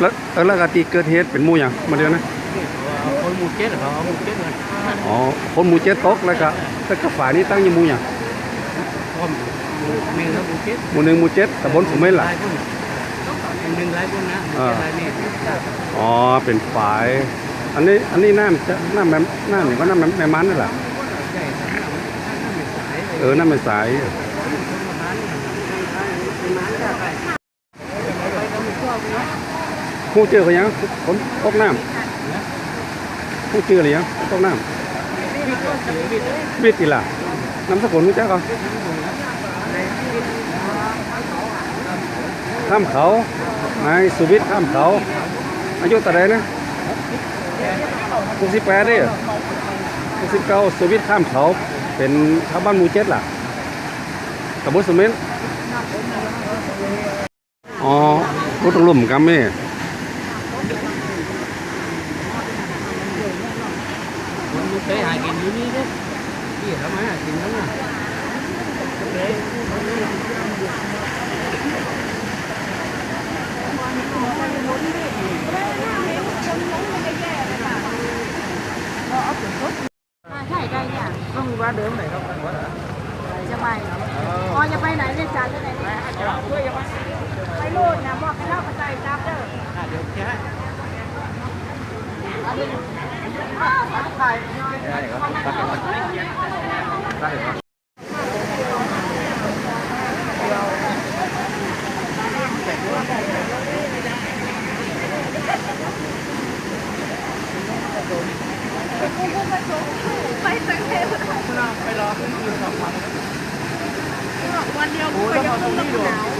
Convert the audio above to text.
แล้วเออแล้วกตีเกิดเหตุเป็นหมู่หยังมาเดียวนะคนหมู่เจ็ดเขาเอาหมู่เจ็ดเลยอ๋อคนหมู่เจ็ดตกแล้วก็แล้วก็ฝ่ายนี้ตั้งอยู่หมู่หยังพร้อมหมู่หนึ่งแล้วหมู่เจ็ดหมู่หนึ่งหมู่เจ็ดตำบลสุเมนหล่ะลายคนหนึ่งหลายคนนะหมู่เจ็ดหลายนี่อ๋อเป็นฝ่ายอันนี้อันนี้น้ำจะน้ำแม่น้ำนี่ก็น้ำแม่แม่มันนั่นแหละใช่ครับน้ำไม่สายเออน้ำเป็นสาย ผู้เจอเขายังคนตกน้ำผู้เจอหรือยังตกน้ำวิทย์อีหล่ะน้ำสกุลรู้จักเขาข้ามเขานายสุวิทย์ข้ามเขา อายุเท่าไรนะหกสิบแปดเด้หกสิบเก้าสุวิทย์ข้ามเขา เป็นชาวบ้านมูเจ็ดล่ะตำบลสมินอ๋อรถตำรวจกัมเม่คนหม เจ็ดหากินอยู่นี่เด้ที่ทำมาหากินนั่นน่ะใช่ได้เนี่ยต้องว่าเดิมไหนครับว่าจะ ไปเกตไปรอขึ้นอยู่สองวันวันเดียวไปกับขึ้นลมหนาว